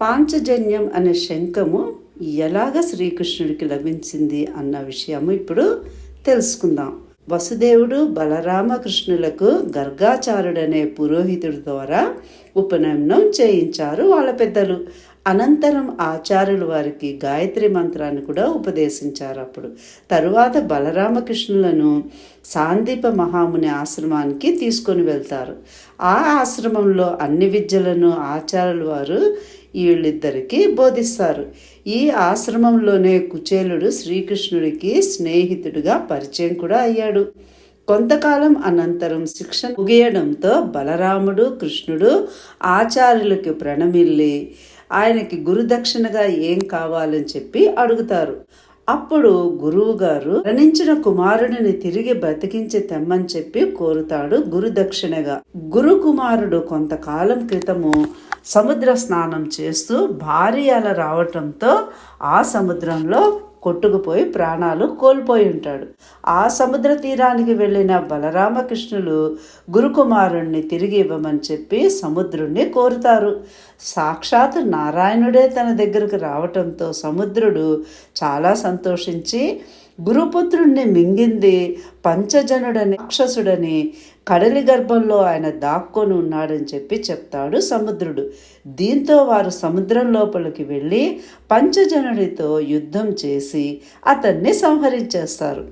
పాంచజన్యం అనే శంఖము ఎలాగ శ్రీకృష్ణుడికి లభించింది అన్న విషయము ఇప్పుడు తెలుసుకుందాం. వసుదేవుడు బలరామకృష్ణులకు గర్గాచారుడనే పురోహితుడి ద్వారా ఉపనయనం చేయించారు వాళ్ళ పెద్దలు. అనంతరం ఆచార్యులు వారికి గాయత్రి మంత్రాన్ని కూడా ఉపదేశించారు అప్పుడు. తరువాత బలరామకృష్ణులను సాందీప మహాముని ఆశ్రమానికి తీసుకొని వెళ్తారు. ఆ ఆశ్రమంలో అన్ని విద్యలను ఆచార్యుల వారు వీళ్ళిద్దరికీ బోధిస్తారు. ఈ ఆశ్రమంలోనే కుచేలుడు శ్రీకృష్ణుడికి స్నేహితుడిగా పరిచయం కూడా అయ్యాడు. కొంతకాలం అనంతరం శిక్షణ ముగియడంతో బలరాముడు కృష్ణుడు ఆచార్యులకు ప్రణమిల్లి ఆయనకి గురుదక్షిణగా ఏం కావాలని చెప్పి అడుగుతారు. అప్పుడు గురువు గారు మరణించిన కుమారుడిని తిరిగి బ్రతికించి తెమ్మని చెప్పి కోరుతాడు గురుదక్షిణగా గురు కుమారుడు కొంతకాలం క్రితము సముద్ర స్నానం చేస్తూ భారీ అల రావటంతో ఆ సముద్రంలో కొట్టుకుపోయి ప్రాణాలు కోల్పోయి ఉంటాడు. ఆ సముద్ర తీరానికి వెళ్ళిన బలరామకృష్ణులు గురుకుమారుణ్ణి తిరిగి ఇవ్వమని చెప్పి సముద్రుణ్ణి కోరుతారు. సాక్షాత్ నారాయణుడే తన దగ్గరకు రావటంతో సముద్రుడు చాలా సంతోషించి గురుపుత్రుణ్ణి మింగింది పంచజనుడని రాక్షసుడని కడలి గర్భంలో ఆయన దాక్కొని ఉన్నాడని చెప్పి చెప్తాడు సముద్రుడు. దీంతో వారు సముద్రం లోపలికి వెళ్ళి పంచజనుడితో యుద్ధం చేసి అతన్ని సంహరించేస్తారు.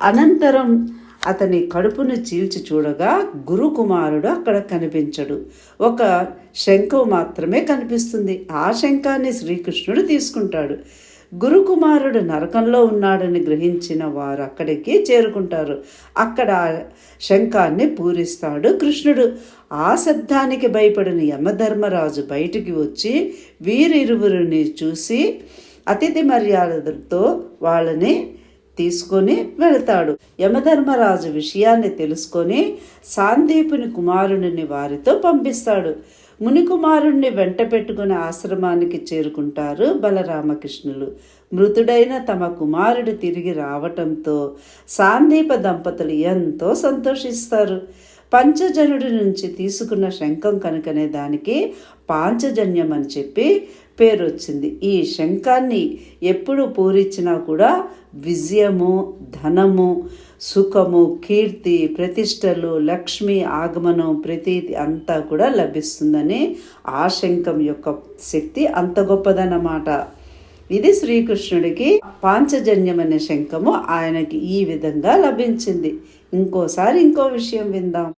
అనంతరం అతని కడుపును చీల్చి చూడగా గురుకుమారుడు అక్కడ కనిపించడు. ఒక శంఖం మాత్రమే కనిపిస్తుంది. ఆ శంఖాన్ని శ్రీకృష్ణుడు తీసుకుంటాడు. గురుకుమారుడు నరకంలో ఉన్నాడని గ్రహించిన వారు అక్కడికి చేరుకుంటారు. అక్కడ శంఖాన్ని పూరిస్తాడు కృష్ణుడు. ఆ శబ్దానికి భయపడిన యమధర్మరాజు బయటికి వచ్చి వీరిరువురిని చూసి అతిథి మర్యాదలతో వాళ్ళని తీసుకొని వెళతాడు. యమధర్మరాజు విషయాన్ని తెలుసుకొని సాందీపుని కుమారుడిని వారితో పంపిస్తాడు. మునికుమారుణ్ణి వెంట పెట్టుకుని ఆశ్రమానికి చేరుకుంటారు బలరామకృష్ణులు. మృతుడైన తమ కుమారుడు తిరిగి రావటంతో సాందీప దంపతులు ఎంతో సంతోషిస్తారు. పంచజనుడి నుంచి తీసుకున్న శంఖం కనుకనే దానికి పాంచజన్యం అని చెప్పి పేరు వచ్చింది ఈ శంఖాన్ని ఎప్పుడు పూరించినా కూడా విజయము ధనము సుఖము కీర్తి ప్రతిష్టలు లక్ష్మి ఆగమనం ప్రతీది అంతా కూడా లభిస్తుందని ఆ శంఖం యొక్క శక్తి అంత గొప్పదన్నమాట. ఇది శ్రీకృష్ణుడికి పాంచజన్యం అనే శంఖము ఆయనకి ఈ విధంగా లభించింది. ఇంకోసారి ఇంకో విషయం విందాం.